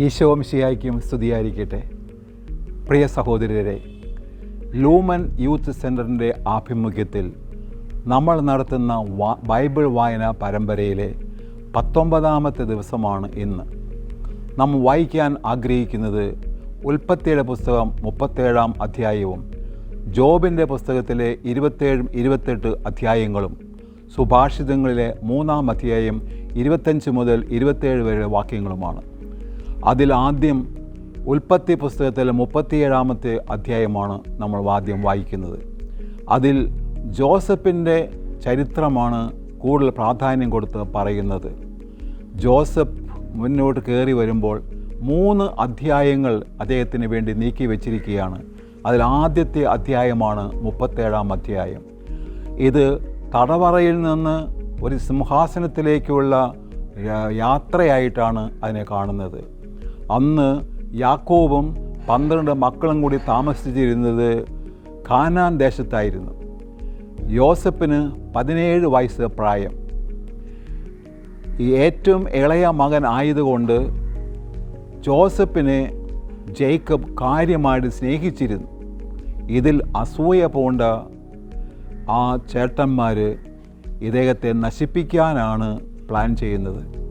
ഈശോംശിയായിരിക്കും സ്തുതിയായിരിക്കട്ടെ. പ്രിയ സഹോദരരെ lumen youth സെന്ററിന്റെ ആഭിമുഖ്യത്തിൽ നമ്മൾ നടത്തുന്ന ബൈബിൾ വായന പരമ്പരയിലെ പത്തൊമ്പതാമത്തെ ദിവസമാണ് ഇന്ന്. നാം വായിക്കാൻ ആഗ്രഹിക്കുന്നത് ഉൽപ്പത്തിയുടെ പുസ്തകം മുപ്പത്തേഴാം അധ്യായവും ജോബിന്റെ പുസ്തകത്തിലെ ഇരുപത്തേഴും ഇരുപത്തെട്ട് അധ്യായങ്ങളും സുഭാഷിതങ്ങളിലെ മൂന്നാം അധ്യായം ഇരുപത്തഞ്ച് മുതൽ ഇരുപത്തേഴ് വരെ വാക്യങ്ങളുമാണ്. അതിൽ ആദ്യം ഉൽപ്പത്തി പുസ്തകത്തിലെ മുപ്പത്തിയേഴാമത്തെ അധ്യായമാണ് നമ്മൾ ആദ്യം വായിക്കുന്നത്. അതിൽ ജോസഫിന്റെ ചരിത്രമാണ് കൂടുതൽ പ്രാധാന്യം കൊടുത്ത് പറയുന്നത്. ജോസഫ് മുന്നോട്ട് കയറി വരുമ്പോൾ മൂന്ന് അധ്യായങ്ങൾ അദ്ദേഹത്തിന് വേണ്ടി നീക്കി വച്ചിരിക്കുകയാണ്. അതിൽ ആദ്യത്തെ അധ്യായമാണ് മുപ്പത്തേഴാം അധ്യായം. ഇത് തടവറയിൽ നിന്ന് ഒരു സിംഹാസനത്തിലേക്കുള്ള യാത്രയായിട്ടാണ് അതിനെ കാണുന്നത്. അന്ന് യാക്കോബും പന്ത്രണ്ട് മക്കളും കൂടി താമസിച്ചിരുന്നത് ഖാനാൻ ദേശത്തായിരുന്നു. യോസഫിന് പതിനേഴ് വയസ്സ് പ്രായം. ഈ ഏറ്റവും ഇളയ മകൻ ആയതുകൊണ്ട് ജോസഫിനെ ജേക്കബ് കാര്യമായിട്ട് സ്നേഹിച്ചിരുന്നു. ഇതിൽ അസൂയ പോണ്ട ആ ചേട്ടന്മാർ ഇദ്ദേഹത്തെ നശിപ്പിക്കാനാണ് പ്ലാൻ ചെയ്യുന്നത്.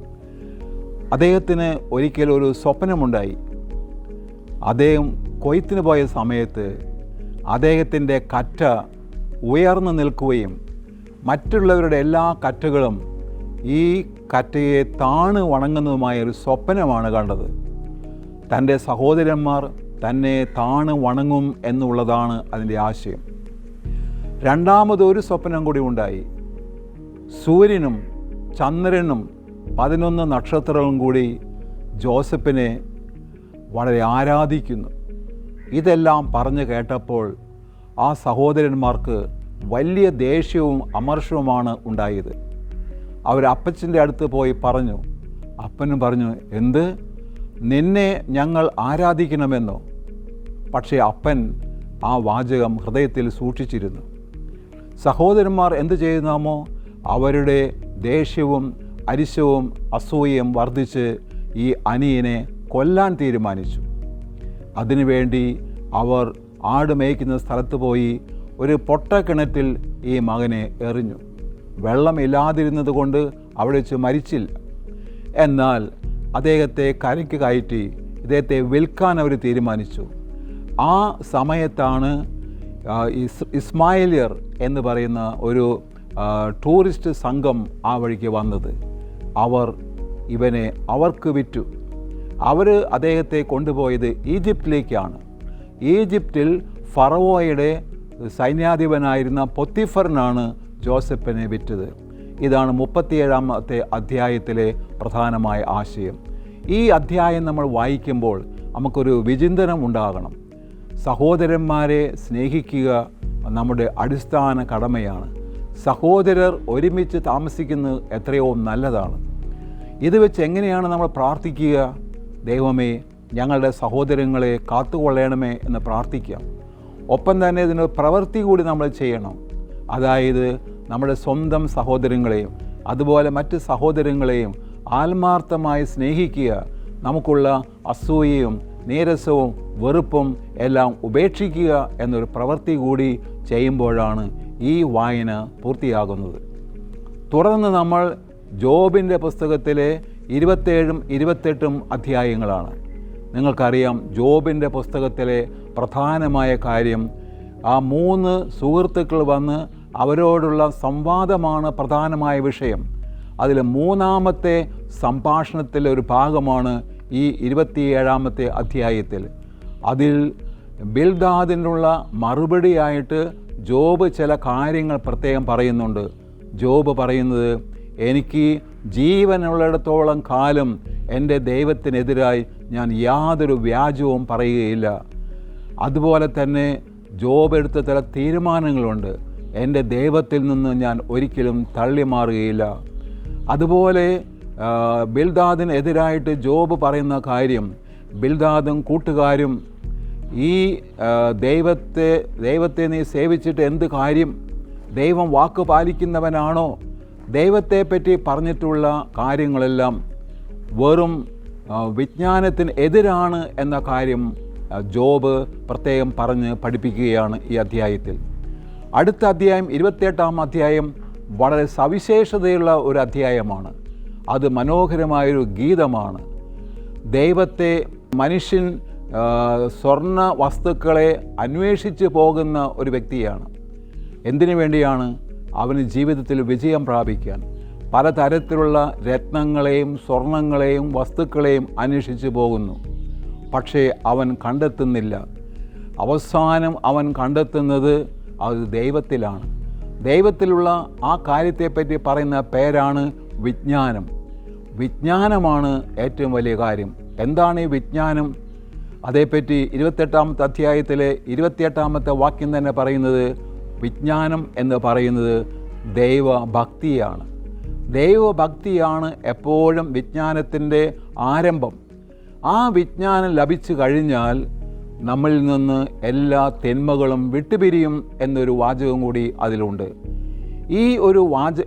അദ്ദേഹത്തിന് ഒരിക്കൽ ഒരു സ്വപ്നമുണ്ടായി. അദ്ദേഹം കൊയ്ത്തിന് പോയ സമയത്ത് അദ്ദേഹത്തിന്റെ കറ്റ ഉയർന്നു നിൽക്കുകയും മറ്റുള്ളവരുടെ എല്ലാ കറ്റകളും ഈ കറ്റയെ താണ് വണങ്ങുന്നതുമായ ഒരു സ്വപ്നമാണ് കണ്ടത്. തന്റെ സഹോദരന്മാർ തന്നെ താണ് വണങ്ങും എന്നുള്ളതാണ് അതിന്റെ ആശയം. രണ്ടാമതൊരു സ്വപ്നം കൂടി ഉണ്ടായി. സൂര്യനും ചന്ദ്രനും പതിനൊന്ന് നക്ഷത്രവും കൂടി ജോസഫിനെ വളരെ ആരാധിക്കുന്നു. ഇതെല്ലാം പറഞ്ഞു കേട്ടപ്പോൾ ആ സഹോദരന്മാർക്ക് വലിയ ദേഷ്യവും അമർഷവുമാണ് ഉണ്ടായത്. അവർ അപ്പച്ചന്റെ അടുത്ത് പോയി പറഞ്ഞു അപ്പനും പറഞ്ഞു എന്ത്? നിന്നെ ഞങ്ങൾ ആരാധിക്കണമെന്നോ? പക്ഷേ അപ്പൻ ആ വാചകം ഹൃദയത്തിൽ സൂക്ഷിച്ചിരുന്നു. സഹോദരന്മാർ എന്ത് ചെയ്യുന്നാമോ അവരുടെ ദേഷ്യവും അരിശവും അസൂയയും വർദ്ധിച്ച് ഈ അനിയനെ കൊല്ലാൻ തീരുമാനിച്ചു. അതിനുവേണ്ടി അവർ ആട് മേയ്ക്കുന്ന സ്ഥലത്ത് പോയി ഒരു പൊട്ടക്കിണറ്റിൽ ഈ മകനെ എറിഞ്ഞു. വെള്ളമില്ലാതിരുന്നത് കൊണ്ട് അവിടെ വെച്ച് മരിച്ചില്ല. എന്നാൽ അദ്ദേഹത്തെ കരയ്ക്ക് കയറ്റി ഇദ്ദേഹത്തെ വിൽക്കാൻ അവർ തീരുമാനിച്ചു. ആ സമയത്താണ് ഇസ്മായിലിയർ എന്ന് പറയുന്ന ഒരു ടൂറിസ്റ്റ് സംഘം ആ വഴിക്ക് വന്നത്. അവർ ഇവനെ അവർക്ക് വിറ്റു. അവർ അദ്ദേഹത്തെ കൊണ്ടുപോയത് ഈജിപ്തിലേക്കാണ്. ഈജിപ്തിൽ ഫറവോയുടെ സൈന്യാധിപനായിരുന്ന പൊത്തിഫറിനാണ് ജോസഫിനെ വിറ്റത്. ഇതാണ് മുപ്പത്തിയേഴാമത്തെ അധ്യായത്തിലെ പ്രധാനമായ ആശയം. ഈ അധ്യായം നമ്മൾ വായിക്കുമ്പോൾ നമുക്കൊരു വിചിന്തനം ഉണ്ടാകണം. സഹോദരന്മാരെ സ്നേഹിക്കുക നമ്മുടെ അടിസ്ഥാന കടമയാണ്. സഹോദരർ ഒരുമിച്ച് താമസിക്കുന്നത് എത്രയോ നല്ലതാണ്. ഇത് വെച്ച് എങ്ങനെയാണ് നമ്മൾ പ്രാർത്ഥിക്കുക? ദൈവമേ ഞങ്ങളുടെ സഹോദരങ്ങളെ കാത്തുകൊള്ളണമേ എന്ന് പ്രാർത്ഥിക്കാം ഒപ്പം തന്നെ ഇതിന് പ്രവൃത്തി കൂടി നമ്മൾ ചെയ്യണം. അതായത് നമ്മുടെ സ്വന്തം സഹോദരങ്ങളെയും അതുപോലെ മറ്റ് സഹോദരങ്ങളെയും ആത്മാർത്ഥമായി സ്നേഹിക്കുക. നമുക്കുള്ള അസൂയയും നീരസവും വെറുപ്പും എല്ലാം ഉപേക്ഷിക്കുക എന്നൊരു പ്രവൃത്തി കൂടി ചെയ്യുമ്പോഴാണ് ഈ വായന പൂർത്തിയാകുന്നത്. തുടർന്ന് നമ്മൾ ജോബിന്റെ പുസ്തകത്തിലെ ഇരുപത്തേഴും ഇരുപത്തെട്ടും അധ്യായങ്ങളാണ്. നിങ്ങൾക്കറിയാം ജോബിന്റെ പുസ്തകത്തിലെ പ്രധാനമായ കാര്യം ആ മൂന്ന് സുഹൃത്തുക്കൾ വന്ന് അവരോടുള്ള സംവാദമാണ് പ്രധാനമായ വിഷയം. അതിൽ മൂന്നാമത്തെ സംഭാഷണത്തിലെ ഒരു ഭാഗമാണ് ഈ ഇരുപത്തിയേഴാമത്തെ അധ്യായത്തിൽ. അതിൽ ബിൽദാദിനുള്ള മറുപടിയായിട്ട് ജോബ് ചില കാര്യങ്ങൾ പ്രത്യേകം പറയുന്നുണ്ട്. ജോബ് പറയുന്നത് എനിക്ക് ജീവനുള്ളിടത്തോളം കാലം എന്റെ ദൈവത്തിനെതിരായി ഞാൻ യാതൊരു വ്യാജവും പറയുകയില്ല. അതുപോലെ തന്നെ ജോബ് എടുത്ത ചില തീരുമാനങ്ങളുണ്ട്. എന്റെ ദൈവത്തിൽ നിന്ന് ഞാൻ ഒരിക്കലും തള്ളി മാറുകയില്ല അതുപോലെ ബിൽദാദിനെതിരായിട്ട് ബിൽദാദിന് ജോബ് പറയുന്ന കാര്യം ബിൽദാദും കൂട്ടുകാരും ഈ ദൈവത്തെ ദൈവത്തെ നീ സേവിച്ചിട്ട് എന്ത് കാര്യം ദൈവം വാക്ക് പാലിക്കുന്നവനാണോ? ദൈവത്തെപ്പറ്റി പറഞ്ഞിട്ടുള്ള കാര്യങ്ങളെല്ലാം വെറും വിജ്ഞാനത്തിന് എതിരാണ് എന്ന കാര്യം ജോബ് പ്രത്യേകം പറഞ്ഞ് പഠിപ്പിക്കുകയാണ് ഈ അധ്യായത്തിൽ. അടുത്ത അധ്യായം ഇരുപത്തിയെട്ടാം അധ്യായം വളരെ സവിശേഷതയുള്ള ഒരു അധ്യായമാണ്. അത് മനോഹരമായൊരു ഗീതമാണ്. ദൈവത്തെ മനുഷ്യൻ സ്വർണ വസ്തുക്കളെ അന്വേഷിച്ച് പോകുന്ന ഒരു വ്യക്തിയാണ്. എന്തിനു വേണ്ടിയാണ് അവന് ജീവിതത്തിൽ വിജയം പ്രാപിക്കാൻ? പലതരത്തിലുള്ള രത്നങ്ങളെയും സ്വർണങ്ങളെയും വസ്തുക്കളെയും അന്വേഷിച്ച് പോകുന്നു. പക്ഷേ അവൻ കണ്ടെത്തുന്നില്ല. അവസാനം അവൻ കണ്ടെത്തുന്നത് അത് ദൈവത്തിലാണ്. ദൈവത്തിലുള്ള ആ കാര്യത്തെപ്പറ്റി പറയുന്ന പേരാണ് വിജ്ഞാനം. വിജ്ഞാനമാണ് ഏറ്റവും വലിയ കാര്യം. എന്താണ് ഈ വിജ്ഞാനം? അതേപ്പറ്റി ഇരുപത്തെട്ടാമത്തെ അധ്യായത്തിലെ ഇരുപത്തിയെട്ടാമത്തെ വാക്യം തന്നെ പറയുന്നത് വിജ്ഞാനം എന്ന് പറയുന്നത് ദൈവഭക്തിയാണ്. ദൈവഭക്തിയാണ് എപ്പോഴും വിജ്ഞാനത്തിന്റെ ആരംഭം. ആ വിജ്ഞാനം ലഭിച്ചു കഴിഞ്ഞാൽ നമ്മളിൽ നിന്ന് എല്ലാ തിന്മകളും വിട്ടുപിരിയും എന്നൊരു വാചകം കൂടി അതിലുണ്ട്. ഈ ഒരു വാച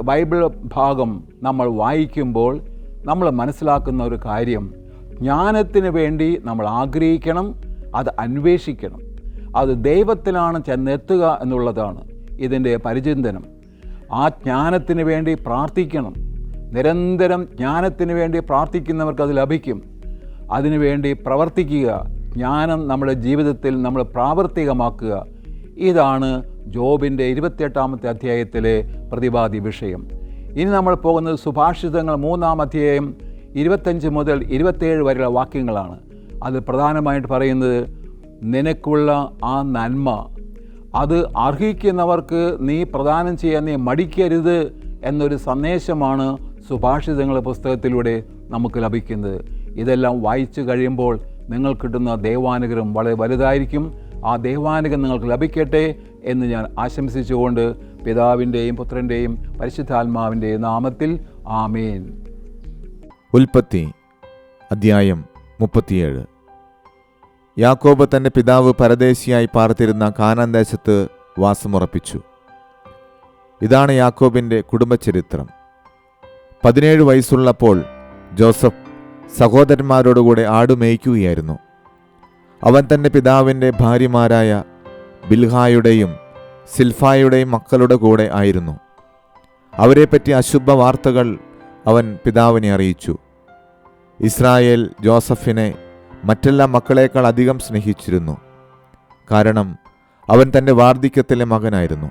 ബൈബിൾ ഭാഗം നമ്മൾ വായിക്കുമ്പോൾ നമ്മൾ മനസ്സിലാക്കുന്ന ഒരു കാര്യം ജ്ഞാനത്തിന് വേണ്ടി നമ്മൾ ആഗ്രഹിക്കണം അത് അന്വേഷിക്കണം. അത് ദൈവത്തിലാണ് ചെന്നെത്തുക എന്നുള്ളതാണ് ഇതിന്റെ പരിചിന്തനം. ആ ജ്ഞാനത്തിന് വേണ്ടി പ്രാർത്ഥിക്കണം. നിരന്തരം ജ്ഞാനത്തിന് വേണ്ടി പ്രാർത്ഥിക്കുന്നവർക്ക് അത് ലഭിക്കും. അതിനുവേണ്ടി പ്രവർത്തിക്കുക. ജ്ഞാനം നമ്മുടെ ജീവിതത്തിൽ നമ്മൾ പ്രാവർത്തികമാക്കുക. ഇതാണ് ജോബിന്റെ ഇരുപത്തിയെട്ടാമത്തെ അധ്യായത്തിലെ പ്രതിപാദ്യ വിഷയം. ഇനി നമ്മൾ പോകുന്നത് സുഭാഷിതങ്ങൾ മൂന്നാം അധ്യായം ഇരുപത്തഞ്ച് മുതൽ ഇരുപത്തേഴ് വരെയുള്ള വാക്യങ്ങളാണ്. അത് പ്രധാനമായിട്ട് പറയുന്നത് നിനക്കുള്ള ആ നന്മ അത് അർഹിക്കുന്നവർക്ക് നീ പ്രദാനം ചെയ്യാൻ നീ മടിക്കരുത് എന്നൊരു സന്ദേശമാണ് സുഭാഷിതങ്ങളുടെ പുസ്തകത്തിലൂടെ നമുക്ക് ലഭിക്കുന്നത്. ഇതെല്ലാം വായിച്ചു കഴിയുമ്പോൾ നിങ്ങൾ കിട്ടുന്ന ദൈവാനുഗ്രഹം വളരെ വലുതായിരിക്കും. ആ ദൈവാനുഗ്രഹം നിങ്ങൾക്ക് ലഭിക്കട്ടെ എന്ന് ഞാൻ ആശംസിച്ചുകൊണ്ട് പിതാവിന്റെയും പുത്രന്റെയും പരിശുദ്ധാത്മാവിന്റെയും നാമത്തിൽ ആമേൻ. ഉൽപ്പത്തി അദ്ധ്യായം മുപ്പത്തിയേഴ്. യാക്കോബ് തന്റെ പിതാവ് പരദേശിയായി പാർത്തിരുന്ന കാനാൻ ദേശത്ത് വാസമുറപ്പിച്ചു. ഇതാണ് യാക്കോബിന്റെ കുടുംബചരിത്രം. പതിനേഴ് വയസ്സുള്ളപ്പോൾ ജോസഫ് സഹോദരന്മാരോടുകൂടെ ആടു മേയ്ക്കുകയായിരുന്നു. അവൻ തന്റെ പിതാവിന്റെ ഭാര്യമാരായ ബിൽഹായുടെയും സിൽഫായുടെയും മക്കളുടെ കൂടെ ആയിരുന്നു. അവരെപ്പറ്റി അശുഭ വാർത്തകൾ അവൻ പിതാവിനെ അറിയിച്ചു. ഇസ്രായേൽ ജോസഫിനെ മറ്റെല്ലാ മക്കളേക്കാൾ അധികം സ്നേഹിച്ചിരുന്നു. കാരണം അവൻ തന്റെ വാർദ്ധക്യത്തിലെ മകനായിരുന്നു.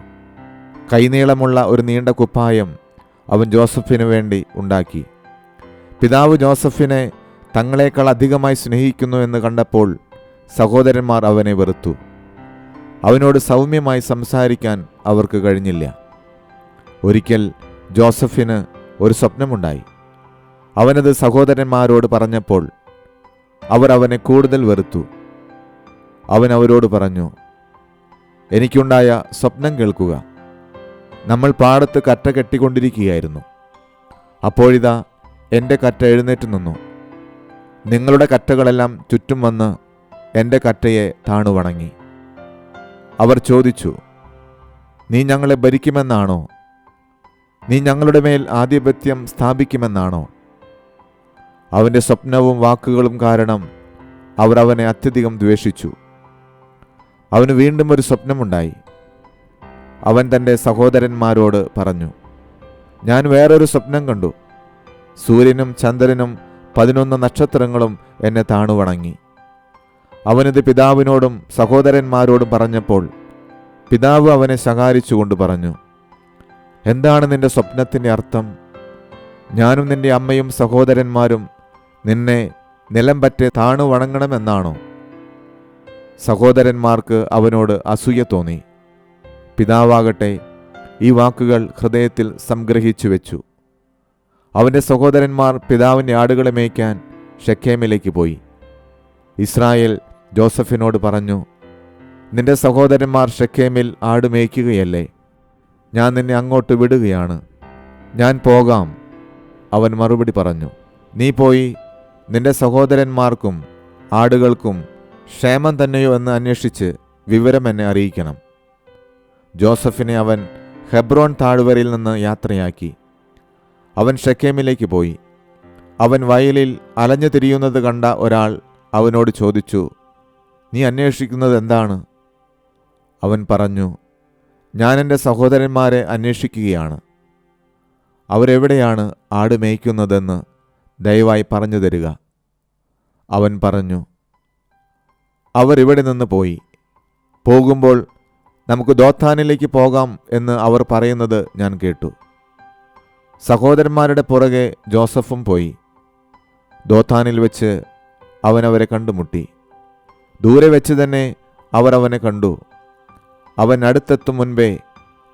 കൈനീളമുള്ള ഒരു നീണ്ട കുപ്പായം അവൻ ജോസഫിനു വേണ്ടി ഉണ്ടാക്കി. പിതാവ് ജോസഫിനെ തങ്ങളേക്കാൾ അധികമായി സ്നേഹിക്കുന്നു എന്ന് കണ്ടപ്പോൾ സഹോദരന്മാർ അവനെ വെറുത്തു. അവനോട് സൗമ്യമായി സംസാരിക്കാൻ അവർക്ക് കഴിഞ്ഞില്ല. ഒരിക്കൽ ജോസഫിന് ഒരു സ്വപ്നമുണ്ടായി. അവനത് സഹോദരന്മാരോട് പറഞ്ഞപ്പോൾ അവർ അവനെ കൂടുതൽ വെറുത്തു. അവൻ അവരോട് പറഞ്ഞു എനിക്കുണ്ടായ സ്വപ്നം കേൾക്കുക. നമ്മൾ പാടത്ത് കറ്റ കെട്ടിക്കൊണ്ടിരിക്കുകയായിരുന്നു. അപ്പോഴിതാ എന്റെ കറ്റ എഴുന്നേറ്റ് നിന്നു. നിങ്ങളുടെ കറ്റകളെല്ലാം ചുറ്റും വന്ന് എന്റെ കറ്റയെ താണു വണങ്ങി. അവർ ചോദിച്ചു നീ ഞങ്ങളെ ഭരിക്കുമെന്നാണോ നീ ഞങ്ങളുടെ മേൽ ആധിപത്യം സ്ഥാപിക്കുമെന്നാണോ? അവന്റെ സ്വപ്നവും വാക്കുകളും കാരണം അവർ അവനെ അത്യധികം ദ്വേഷിച്ചു. അവന് വീണ്ടും ഒരു സ്വപ്നമുണ്ടായി. അവൻ തന്റെ സഹോദരന്മാരോട് പറഞ്ഞു ഞാൻ വേറൊരു സ്വപ്നം കണ്ടു. സൂര്യനും ചന്ദ്രനും പതിനൊന്ന് നക്ഷത്രങ്ങളും എന്നെ താണുവണങ്ങി. അവനത് പിതാവിനോടും സഹോദരന്മാരോടും പറഞ്ഞപ്പോൾ പിതാവ് അവനെ ശകാരിച്ചുകൊണ്ട് പറഞ്ഞു എന്താണ് നിന്റെ സ്വപ്നത്തിന്റെ അർത്ഥം? ഞാനും നിന്റെ അമ്മയും സഹോദരന്മാരും നിന്നെ നിലം പറ്റി താണു വണങ്ങണമെന്നാണോ? സഹോദരന്മാർക്ക് അവനോട് അസൂയ തോന്നി. പിതാവാകട്ടെ ഈ വാക്കുകൾ ഹൃദയത്തിൽ സംഗ്രഹിച്ചു വെച്ചു. അവന്റെ സഹോദരന്മാർ പിതാവിന്റെ ആടുകളെ മേയ്ക്കാൻ ഷെക്കേമിലേക്ക് പോയി. ഇസ്രായേൽ ജോസഫിനോട് പറഞ്ഞു നിന്റെ സഹോദരന്മാർ ഷെക്കേമിൽ ആട് മേയ്ക്കുകയല്ലേ? ഞാൻ നിന്നെ അങ്ങോട്ട് വിടുകയാണ്. ഞാൻ പോകാം അവൻ മറുപടി പറഞ്ഞു. നീ പോയി നിന്റെ സഹോദരന്മാർക്കും ആടുകൾക്കും ക്ഷേമം തന്നെയോ എന്ന് അന്വേഷിച്ച് വിവരം എന്നെ അറിയിക്കണം. ജോസഫിനെ അവൻ ഹെബ്രോൺ താഴ്വരയിൽ നിന്ന് യാത്രയാക്കി. അവൻ ഷെക്കേമിലേക്ക് പോയി. അവൻ വയലിൽ അലഞ്ഞു തിരിയുന്നത് കണ്ട ഒരാൾ അവനോട് ചോദിച്ചു നീ അന്വേഷിക്കുന്നത് എന്താണ്? അവൻ പറഞ്ഞു ഞാൻ എന്റെ സഹോദരന്മാരെ അന്വേഷിക്കുകയാണ്. അവരെവിടെയാണ് ആട് മേയ്ക്കുന്നതെന്ന് ദയവായി പറഞ്ഞു തരിക. അവൻ പറഞ്ഞു അവർ ഇവിടെ നിന്ന് പോയി. പോകുമ്പോൾ നമുക്ക് ദോത്താനിലേക്ക് പോകാം എന്ന് അവർ പറയുന്നത് ഞാൻ കേട്ടു. സഹോദരന്മാരുടെ പുറകെ ജോസഫും പോയി. ദോത്താനിൽ വെച്ച് അവൻ അവരെ കണ്ടുമുട്ടി. ദൂരെ വെച്ച് തന്നെ അവർ അവനെ കണ്ടു. അവൻ അടുത്തെത്തും മുൻപേ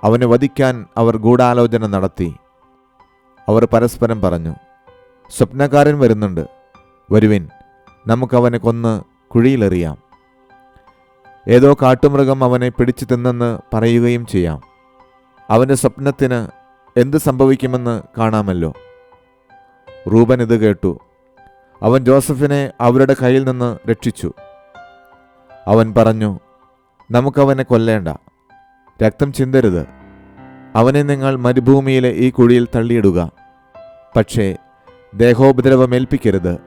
അവനെ വധിക്കാൻ അവർ ഗൂഢാലോചന നടത്തി. അവർ പരസ്പരം പറഞ്ഞു സ്വപ്നക്കാരൻ വരുന്നുണ്ട്. വരുവിൻ നമുക്കവനെ കൊന്ന് കുഴിയിലെറിയാം. ഏതോ കാട്ടുമൃഗം അവനെ പിടിച്ചു തിന്നെന്ന് പറയുകയും ചെയ്യാം. അവന്റെ സ്വപ്നത്തിന് എന്ത് സംഭവിക്കുമെന്ന് കാണാമല്ലോ. റൂബൻ ഇത് കേട്ടു. അവൻ ജോസഫിനെ അവരുടെ കയ്യിൽ നിന്ന് രക്ഷിച്ചു. അവൻ പറഞ്ഞു നമുക്കവനെ കൊല്ലേണ്ട. രക്തം ചിന്തരുത്. അവനെ നിങ്ങൾ മരുഭൂമിയിലെ ഈ കുഴിയിൽ തള്ളിയിടുക. പക്ഷേ ദേഹോപദ്രവമേൽപ്പിക്കരുത്.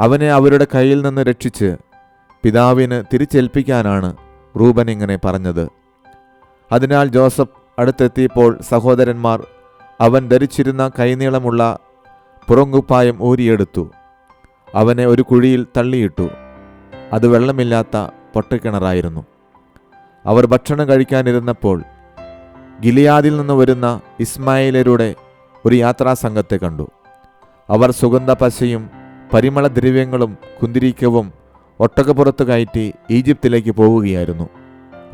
അവനെ അവരുടെ കയ്യിൽ നിന്ന് രക്ഷിച്ച് പിതാവിന് തിരിച്ചേൽപ്പിക്കാനാണ് റൂബൻ ഇങ്ങനെ പറഞ്ഞത്. അതിനാൽ ജോസഫ് അടുത്തെത്തിയപ്പോൾ സഹോദരന്മാർ അവൻ ധരിച്ചിരുന്ന കൈനീളമുള്ള പുറങ്കുപ്പായം ഊരിയെടുത്തു. അവനെ ഒരു കുഴിയിൽ തള്ളിയിട്ടു. അത് വെള്ളമില്ലാത്ത പൊട്ടക്കിണറായിരുന്നു. അവർ ഭക്ഷണം കഴിക്കാനിരുന്നപ്പോൾ ഗിലിയാദിൽ നിന്ന് വരുന്ന ഇസ്മായിലരുടെ ഒരു യാത്രാസംഘത്തെ കണ്ടു. അവർ സുഗന്ധ പശയും പരിമളദ്രവ്യങ്ങളും കുന്തിരിക്കവും ഒട്ടകപ്പുറത്ത് കയറ്റി ഈജിപ്തിലേക്ക് പോവുകയായിരുന്നു.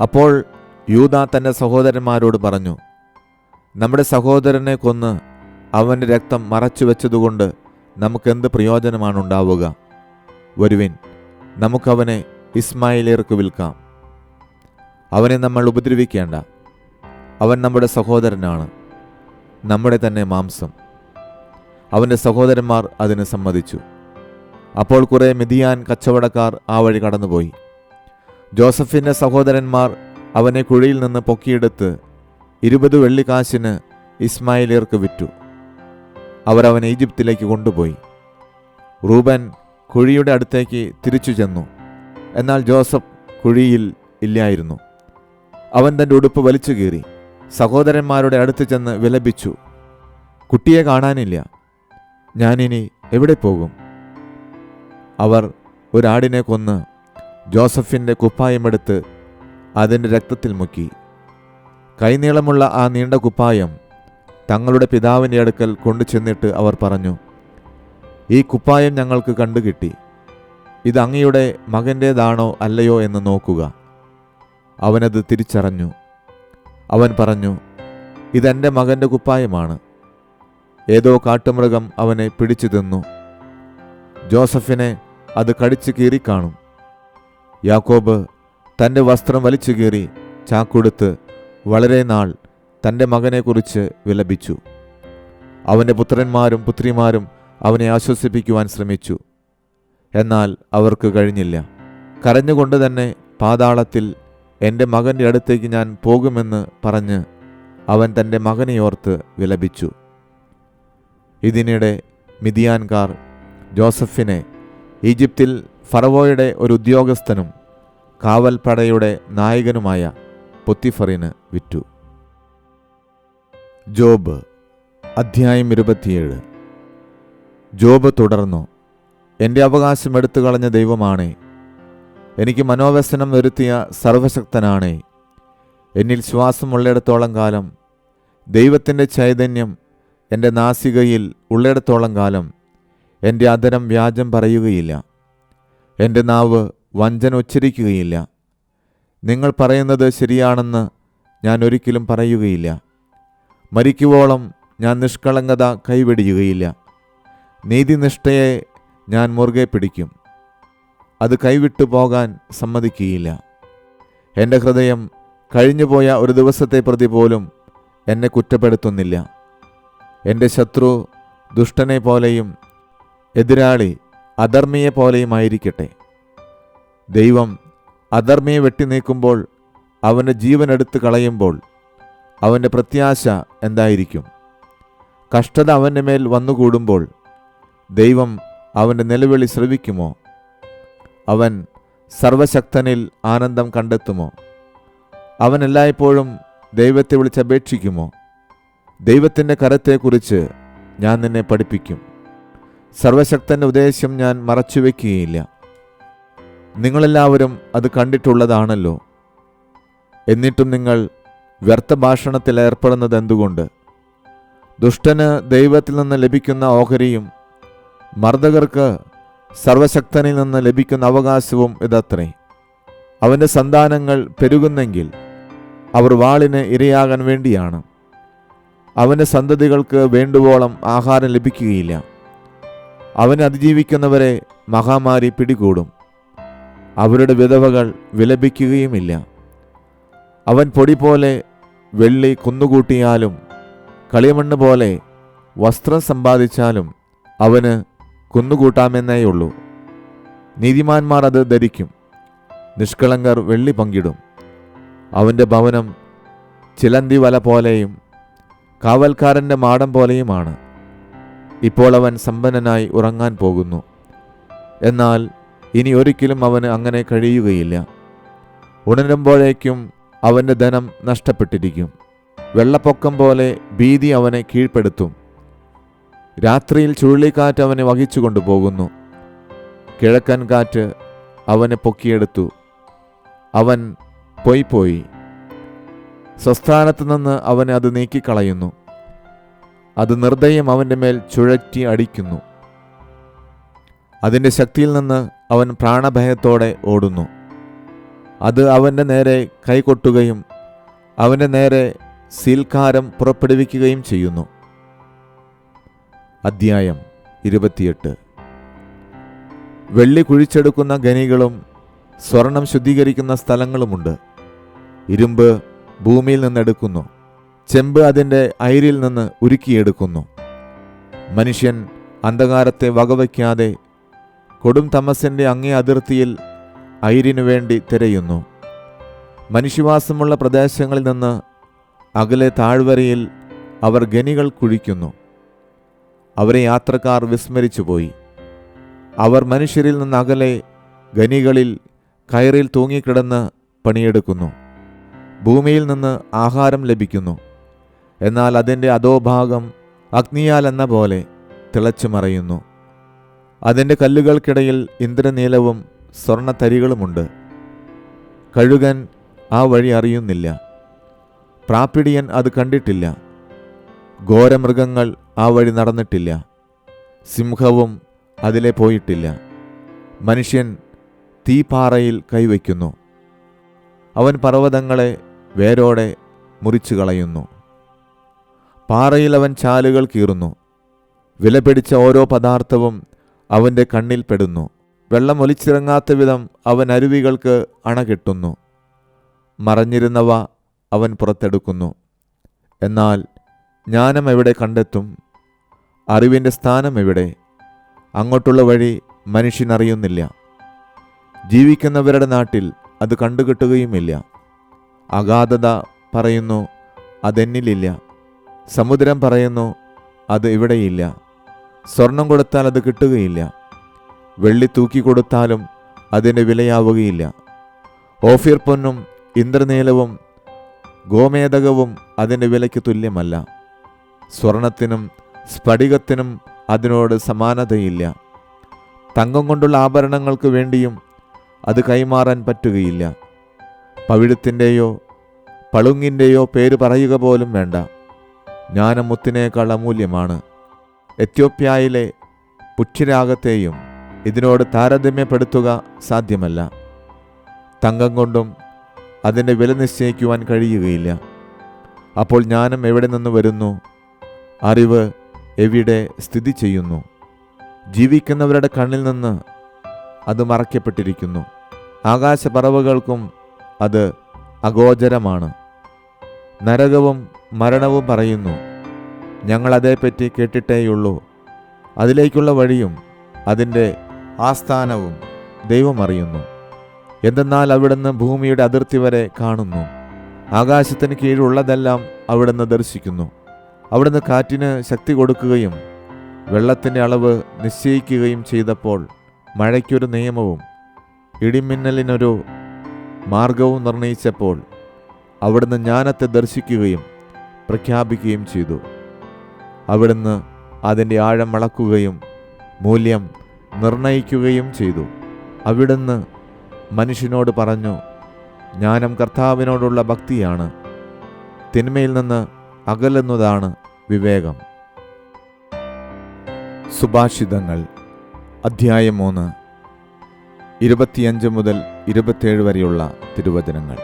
അപ്പോൾ യൂത തന്റെ സഹോദരന്മാരോട് പറഞ്ഞു നമ്മുടെ സഹോദരനെ കൊന്ന് അവന്റെ രക്തം മറച്ചു വെച്ചതുകൊണ്ട് നമുക്കെന്ത് പ്രയോജനമാണ് ഉണ്ടാവുക വരുവിൻ നമുക്കവനെ ഇസ്മായിലേർക്ക് വിൽക്കാം. അവനെ നമ്മൾ ഉപദ്രവിക്കേണ്ട. അവൻ നമ്മുടെ സഹോദരനാണ്. നമ്മുടെ തന്നെ മാംസം. അവന്റെ സഹോദരന്മാർ അതിന് സമ്മതിച്ചു. അപ്പോൾ കുറേ മിതിയാൻ കച്ചവടക്കാർ ആ വഴി കടന്നുപോയി. ജോസഫിന്റെ സഹോദരന്മാർ അവനെ കുഴിയിൽ നിന്ന് പൊക്കിയെടുത്ത് ഇരുപത് വെള്ളിക്കാശിന് ഇസ്മായിലിയർക്ക് വിറ്റു. അവരവനെ ഈജിപ്തിലേക്ക് കൊണ്ടുപോയി. റൂബൻ കുഴിയുടെ അടുത്തേക്ക് തിരിച്ചു ചെന്നു. എന്നാൽ ജോസഫ് കുഴിയിൽ ഇല്ലായിരുന്നു. അവൻ തന്റെ ഉടുപ്പ് വലിച്ചു കീറി. സഹോദരന്മാരുടെ അടുത്ത് ചെന്ന് വിലപിച്ചു. കുട്ടിയെ കാണാനില്ല. ഞാനിനി എവിടെ പോകും? അവർ ഒരാടിനെ കൊന്ന് ജോസഫിന്റെ കുപ്പായമെടുത്ത് അതിന്റെ രക്തത്തിൽ മുക്കി. കൈനീളമുള്ള ആ നീണ്ട കുപ്പായം തങ്ങളുടെ പിതാവിന്റെ അടുക്കൽ കൊണ്ടു ചെന്നിട്ട് അവർ പറഞ്ഞു ഈ കുപ്പായം ഞങ്ങൾക്ക് കണ്ടുകിട്ടി. ഇത് അങ്ങയുടെ മകന്റേതാണോ അല്ലയോ എന്ന് നോക്കുക. അവനത് തിരിച്ചറിഞ്ഞു. അവൻ പറഞ്ഞു ഇതെന്റെ മകന്റെ കുപ്പായമാണ്. ഏതോ കാട്ടുമൃഗം അവനെ പിടിച്ചു തിന്നു. ജോസഫിനെ അത് കടിച്ചു കീറിക്കാണും യാക്കോബ് തന്റെ വസ്ത്രം വലിച്ചു കീറി ചാക്കൊടുത്ത് വളരെ നാൾ തന്റെ മകനെക്കുറിച്ച് വിലപിച്ചു. അവന്റെ പുത്രന്മാരും പുത്രിമാരും അവനെ ആശ്വസിപ്പിക്കുവാൻ ശ്രമിച്ചു. എന്നാൽ അവർക്ക് കഴിഞ്ഞില്ല. കരഞ്ഞുകൊണ്ട് തന്നെ പാതാളത്തിൽ എന്റെ മകന്റെ അടുത്തേക്ക് ഞാൻ പോകുമെന്ന് പറഞ്ഞ് അവൻ തന്റെ മകനെയോർത്ത് വിലപിച്ചു. ഇതിനിടെ മിതിയാൻകാർ ജോസഫിനെ ഈജിപ്തിൽ ഫറവോയുടെ ഒരു ഉദ്യോഗസ്ഥനും കാവൽപ്പടയുടെ നായകനുമായ പൊത്തിഫറിന് വിറ്റു. ജോബ് അധ്യായം ഇരുപത്തിയേഴ്. ജോബ് തുടർന്നു. എന്റെ അവകാശം എടുത്തു കളഞ്ഞ ദൈവമാണേ എനിക്ക് മനോവ്യസനം വരുത്തിയ സർവശക്തനാണേ എന്നിൽ ശ്വാസമുള്ളിടത്തോളം കാലം ദൈവത്തിന്റെ ചൈതന്യം എന്റെ നാസികയിൽ ഉള്ളിടത്തോളം കാലം എന്റെ അതരം വ്യാജം പറയുകയില്ല. എന്റെ നാവ് വഞ്ചന ഉച്ചരിക്കുകയില്ല. നിങ്ങൾ പറയുന്നത് ശരിയാണെന്ന് ഞാൻ ഒരിക്കലും പറയുകയില്ല. മരിക്കുവോളം ഞാൻ നിഷ്കളങ്കത കൈവെടിയുകയില്ല. നീതിനിഷ്ഠയെ ഞാൻ മുറുകെ പിടിക്കും. അത് കൈവിട്ടു പോകാൻ സമ്മതിക്കുകയില്ല. എന്റെ ഹൃദയം കഴിഞ്ഞുപോയ ഒരു ദിവസത്തെ പ്രതി പോലും എന്നെ കുറ്റപ്പെടുത്തുന്നില്ല. എന്റെ ശത്രു ദുഷ്ടനെ പോലെയും എതിരാളി അധർമ്മിയെ പോലെയുമായിരിക്കട്ടെ ദൈവം അധർമ്മിയെ വെട്ടി നീക്കുമ്പോൾ അവന്റെ ജീവനെടുത്ത് കളയുമ്പോൾ അവന്റെ പ്രത്യാശ എന്തായിരിക്കും? കഷ്ടത അവന്റെ മേൽ വന്നുകൂടുമ്പോൾ ദൈവം അവന്റെ നിലവിളി ശ്രവിക്കുമോ? അവൻ സർവശക്തനിൽ ആനന്ദം കണ്ടെത്തുമോ? അവൻ എല്ലായ്പ്പോഴും ദൈവത്തെ വിളിച്ചപേക്ഷിക്കുമോ? ദൈവത്തിന്റെ കരത്തെക്കുറിച്ച് ഞാൻ നിന്നെ പഠിപ്പിക്കും. സർവശക്തന്റെ ഉദ്ദേശ്യം ഞാൻ മറച്ചുവെക്കുകയില്ല. നിങ്ങളെല്ലാവരും അത് കണ്ടിട്ടുള്ളതാണല്ലോ. എന്നിട്ടും നിങ്ങൾ വ്യർത്ഥഭാഷണത്തിൽ ഏർപ്പെടുന്നത് എന്തുകൊണ്ട് ദുഷ്ടന് ദൈവത്തിൽ നിന്ന് ലഭിക്കുന്ന ഓഹരിയും മർദ്ദകർക്ക് സർവശക്തനിൽ നിന്ന് ലഭിക്കുന്ന അവകാശവും ഇതത്രേ. അവന്റെ സന്താനങ്ങൾ പെരുകുന്നെങ്കിൽ അവർ വാളിന് ഇരയാകാൻ വേണ്ടിയാണ്. അവന്റെ സന്തതികൾക്ക് വേണ്ടുവോളം ആഹാരം ലഭിക്കുകയില്ല. അവനെ അതിജീവിക്കുന്നവരെ മഹാമാരി പിടികൂടും. അവരുടെ വിധവകൾ വിലപിക്കുകയുമില്ല. അവൻ പൊടി പോലെ വെള്ളി കുന്നുകൂട്ടിയാലും കളിമണ്ണ് പോലെ വസ്ത്രം സമ്പാദിച്ചാലും അവന് കുന്നുകൂട്ടാമെന്നേയുള്ളൂ. നീതിമാന്മാർ അത് ധരിക്കും. നിഷ്കളങ്കർ വെള്ളി പങ്കിടും. അവന്റെ ഭവനം ചിലന്തി വല പോലെയും കാവൽക്കാരന്റെ മാടം പോലെയുമാണ്. ഇപ്പോൾ അവൻ സമ്പന്നനായി ഉറങ്ങാൻ പോകുന്നു. എന്നാൽ ഇനി ഒരിക്കലും അവന് അങ്ങനെ കഴിയുകയില്ല. ഉണരുമ്പോഴേക്കും അവന്റെ ധനം നഷ്ടപ്പെട്ടിരിക്കും. വെള്ളപ്പൊക്കം പോലെ ഭീതി അവനെ കീഴ്പ്പെടുത്തും. രാത്രിയിൽ ചുഴലിക്കാറ്റ് അവനെ വഹിച്ചു കൊണ്ടുപോകുന്നു കിഴക്കൻ കാറ്റ് അവനെ പൊക്കിയെടുത്തു. അവൻ പോയി സ്വസ്ഥാനത്ത് നിന്ന് അവനെ അത് നീക്കിക്കളയുന്നു. അത് നിർദ്ദയം അവന്റെ മേൽ ചുഴറ്റി അടിക്കുന്നു. അതിന്റെ ശക്തിയിൽ നിന്ന് അവൻ പ്രാണഭയത്തോടെ ഓടുന്നു. അത് അവന്റെ നേരെ കൈകൊട്ടുകയും അവന്റെ നേരെ സീൽക്കാരം പുറപ്പെടുവിക്കുകയും ചെയ്യുന്നു. അദ്ധ്യായം ഇരുപത്തിയെട്ട്. വെള്ളി കുഴിച്ചെടുക്കുന്ന ഖനികളും സ്വർണം ശുദ്ധീകരിക്കുന്ന സ്ഥലങ്ങളുമുണ്ട്. ഇരുമ്പ് ഭൂമിയിൽ നിന്നെടുക്കുന്നു. ചെമ്പ് അതിന്റെ അയിരിൽ നിന്ന് ഉരുക്കിയെടുക്കുന്നു. മനുഷ്യൻ അന്ധകാരത്തെ വകവയ്ക്കാതെ കൊടും തമസിന്റെ അങ്ങേ അതിർത്തിയിൽ അയിരിനു വേണ്ടി തിരയുന്നു. മനുഷ്യവാസമുള്ള പ്രദേശങ്ങളിൽ നിന്ന് അകലെ താഴ്വരയിൽ അവർ ഖനികൾ കുഴിക്കുന്നു. അവരെ യാത്രക്കാർ വിസ്മരിച്ചുപോയി. അവർ മനുഷ്യരിൽ നിന്ന് അകലെ ഖനികളിൽ കയറിൽ തൂങ്ങിക്കിടന്ന് പണിയെടുക്കുന്നു. ഭൂമിയിൽ നിന്ന് ആഹാരം ലഭിക്കുന്നു. എന്നാൽ അതിന്റെ അധോഭാഗം അഗ്നിയാൽ എന്ന പോലെ തിളച്ചു മറയുന്നു. അതിന്റെ കല്ലുകൾക്കിടയിൽ ഇന്ദ്രനീലവും സ്വർണത്തരികളുമുണ്ട്. കഴുകൻ ആ വഴി അറിയുന്നില്ല. പ്രാപ്പിടിയൻ അത് കണ്ടിട്ടില്ല. ഘോരമൃഗങ്ങൾ ആ വഴി നടന്നിട്ടില്ല. സിംഹവും അതിലെ പോയിട്ടില്ല. മനുഷ്യൻ തീപാറയിൽ കൈവയ്ക്കുന്നു. അവൻ പർവതങ്ങളെ വേരോടെ മുറിച്ചു കളയുന്നു പാറയിൽ അവൻ ചാലുകൾ കീറുന്നു. വിലപിടിച്ച ഓരോ പദാർത്ഥവും അവന്റെ കണ്ണിൽ പെടുന്നു. വെള്ളം ഒലിച്ചിറങ്ങാത്ത വിധം അവൻ അരുവികൾക്ക് അണ അണകെട്ടുന്നു മറഞ്ഞിരുന്നവ അവൻ പുറത്തെടുക്കുന്നു. എന്നാൽ ജ്ഞാനം എവിടെ കണ്ടെത്തും? അറിവിന്റെ സ്ഥാനം എവിടെ? അങ്ങോട്ടുള്ള വഴി മനുഷ്യനറിയുന്നില്ല. ജീവിക്കുന്നവരുടെ നാട്ടിൽ അത് കണ്ടുകിട്ടുകയുമില്ല. അഗാധത പറയുന്നു അതെന്നിലില്ല. സമുദ്രം പറയുന്നു അത് ഇവിടെയില്ല. സ്വർണം കൊടുത്താൽ അത് കിട്ടുകയില്ല. വെള്ളി തൂക്കി കൊടുത്താലും അതിന്റെ വിലയാവുകയില്ല. ഓഫീർ പൊന്നും ഇന്ദ്രനീലവും ഗോമേതകവും അതിന്റെ വിലയ്ക്ക് തുല്യമല്ല. സ്വർണത്തിനും സ്ഫടികത്തിനും അതിനോട് സമാനതയില്ല. തങ്കം കൊണ്ടുള്ള ആഭരണങ്ങൾക്ക് വേണ്ടിയും അത് കൈമാറാൻ പറ്റുകയില്ല. പവിഴത്തിന്റെയോ പളുങ്ങിന്റെയോ പേര് പറയുക പോലും വേണ്ട. ജ്ഞാനം മുത്തിനേക്കാൾ അമൂല്യമാണ്. എത്യോപ്യയിലെ പുക്ഷിരാഗത്തെയും ഇതിനോട് താരതമ്യപ്പെടുത്തുക സാധ്യമല്ല. തങ്കം കൊണ്ടും അതിന്റെ വില നിശ്ചയിക്കുവാൻ കഴിയുകയില്ല. അപ്പോൾ ജ്ഞാനം എവിടെ നിന്ന് വരുന്നു? അറിവ് എവിടെ സ്ഥിതി ചെയ്യുന്നു? ജീവിക്കുന്നവരുടെ കണ്ണിൽ നിന്ന് അത് മറയ്ക്കപ്പെട്ടിരിക്കുന്നു. ആകാശപറവുകൾക്കും അത് അഗോചരമാണ്. നരകവും മരണവും പറയുന്നു. ഞങ്ങൾ അതേപ്പറ്റി കേട്ടിട്ടേയുള്ളൂ. അതിലേക്കുള്ള വഴിയും അതിന്റെ ആസ്ഥാനവും ദൈവം അറിയുന്നു. എന്തെന്നാൽ അവിടുന്ന് ഭൂമിയുടെ അതിർത്തി വരെ കാണുന്നു. ആകാശത്തിന് കീഴുള്ളതെല്ലാം അവിടുന്ന് ദർശിക്കുന്നു. അവിടുന്ന് കാറ്റിന് ശക്തി കൊടുക്കുകയും വെള്ളത്തിന്റെ അളവ് നിശ്ചയിക്കുകയും ചെയ്തപ്പോൾ മഴയ്ക്കൊരു നിയമവും ഇടിമിന്നലിനൊരു മാർഗവും നിർണയിച്ചപ്പോൾ അവിടുന്ന് ജ്ഞാനത്തെ ദർശിക്കുകയും പ്രഖ്യാപിക്കുകയും ചെയ്തു. അവിടുന്ന് അതിന്റെ ആഴം അളക്കുകയും മൂല്യം നിർണയിക്കുകയും ചെയ്തു. അവിടുന്ന് മനുഷ്യനോട് പറഞ്ഞു ജ്ഞാനം കർത്താവിനോടുള്ള ഭക്തിയാണ്. തിന്മയിൽ നിന്ന് അകലുന്നതാണ് വിവേകം. സുഭാഷിതങ്ങൾ അധ്യായം മൂന്ന് ഇരുപത്തിയഞ്ച് മുതൽ ഇരുപത്തിയേഴ് വരെയുള്ള തിരുവചനങ്ങൾ.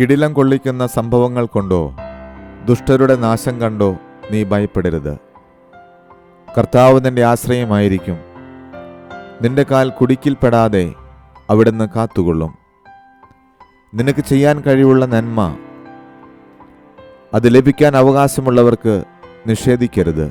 കിടിലം കൊള്ളിക്കുന്ന സംഭവങ്ങൾ കൊണ്ടോ ദുഷ്ടരുടെ നാശം കണ്ടോ നീ ഭയപ്പെടരുത്. കർത്താവ് നിന്റെ ആശ്രയമായിരിക്കും. നിന്റെ കാൽ കുടിക്കിൽപ്പെടാതെ അവിടുന്ന് കാത്തുകൊള്ളും. നിനക്ക് ചെയ്യാൻ കഴിവുള്ള നന്മ അത് ലഭിക്കാൻ അവകാശമുള്ളവർക്ക് നിഷേധിക്കരുത്.